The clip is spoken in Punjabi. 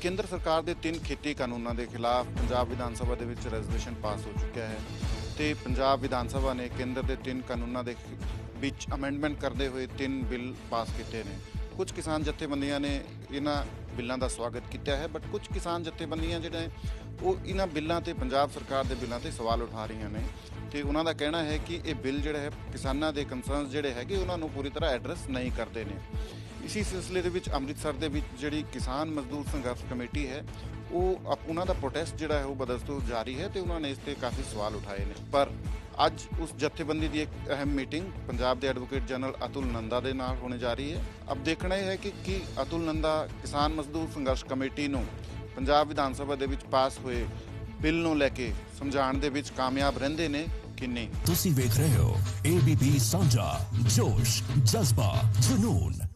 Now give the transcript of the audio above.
ਕੇਂਦਰ ਸਰਕਾਰ ਦੇ ਤਿੰਨ ਖੇਤੀ ਕਾਨੂੰਨਾਂ ਦੇ ਖਿਲਾਫ ਪੰਜਾਬ ਵਿਧਾਨ ਸਭਾ ਦੇ ਵਿੱਚ ਰੈਜ਼ੋਲੂਸ਼ਨ ਪਾਸ ਹੋ ਚੁੱਕਿਆ ਹੈ ਤੇ ਪੰਜਾਬ ਵਿਧਾਨ ਸਭਾ ਨੇ ਕੇਂਦਰ ਦੇ ਤਿੰਨ ਕਾਨੂੰਨਾਂ ਦੇ ਵਿੱਚ ਅਮੈਂਡਮੈਂਟ ਕਰਦੇ ਹੋਏ ਤਿੰਨ ਬਿੱਲ ਪਾਸ ਕੀਤੇ ਨੇ। ਕੁਝ ਕਿਸਾਨ ਜਥੇਬੰਦੀਆਂ ਨੇ ਇਹਨਾਂ ਬਿੱਲਾਂ ਦਾ ਸਵਾਗਤ ਕੀਤਾ ਹੈ ਬਟ ਕੁਝ ਕਿਸਾਨ ਜਥੇਬੰਦੀਆਂ ਜਿਹੜੇ ਉਹ ਇਹਨਾਂ ਬਿੱਲਾਂ ਤੇ ਪੰਜਾਬ ਸਰਕਾਰ ਦੇ ਬਿੱਲਾਂ ਤੇ ਸਵਾਲ ਉਠਾ ਰਹੀਆਂ ਨੇ ਤੇ ਉਹਨਾਂ ਦਾ ਕਹਿਣਾ ਹੈ ਕਿ ਇਹ ਬਿੱਲ ਜਿਹੜਾ ਹੈ ਕਿਸਾਨਾਂ ਦੇ ਕੰਸਰਨਸ ਜਿਹੜੇ ਹੈਗੇ ਉਹਨਾਂ ਨੂੰ ਪੂਰੀ ਤਰ੍ਹਾਂ ਐਡਰੈਸ ਨਹੀਂ ਕਰਦੇ ਨੇ। ਇਸੀ ਸਿਲਸਿਲੇ ਦੇ ਵਿੱਚ ਅੰਮ੍ਰਿਤਸਰ ਦੇ ਵਿੱਚ ਜਿਹੜੀ ਕਿਸਾਨ ਮਜ਼ਦੂਰ ਸੰਘਰਸ਼ ਕਮੇਟੀ ਹੈ, ਉਹ ਉਹਨਾਂ ਦਾ ਪ੍ਰੋਟੈਸਟ ਜਿਹੜਾ ਹੈ, ਉਹ ਬਦਸਤੂਰ ਜਾਰੀ ਹੈ ਤੇ ਉਹਨਾਂ ਨੇ ਇਸ ਤੇ ਕਾਫੀ ਸਵਾਲ ਉਠਾਏ ਨੇ। ਪਰ ਅੱਜ ਉਸ ਜਥੇਬੰਦੀ ਦੀ ਇੱਕ ਅਹਿਮ ਮੀਟਿੰਗ ਪੰਜਾਬ ਦੇ ਐਡਵੋਕੇਟ ਜਨਰਲ ਅਤੁਲ ਨੰਦਾ ਦੇ ਨਾਲ ਹੋਣੇ ਜਾ ਰਹੀ ਹੈ। ਅਬ ਦੇਖਣਾ ਇਹ ਹੈ ਕਿ, ਕੀ ਅਤੁਲ ਨੰਦਾ ਕਿਸਾਨ ਮਜ਼ਦੂਰ ਸੰਘਰਸ਼ ਕਮੇਟੀ ਨੂੰ ਪੰਜਾਬ ਵਿਧਾਨ ਸਭਾ ਦੇ ਵਿੱਚ ਪਾਸ ਹੋਏ ਬਿੱਲ ਨੂੰ ਲੈ ਕੇ ਸਮਝਾਉਣ ਦੇ ਵਿੱਚ ਕਾਮਯਾਬ ਰਹਿੰਦੇ ਨੇ ਕਿ ਨਹੀਂ? ਤੁਸੀਂ ਵੇਖ ਰਹੇ ਹੋ ABP ਸਾਂਝਾ ਜੋਸ਼, ਜਜ਼ਬਾ, ਜਨੂਨ।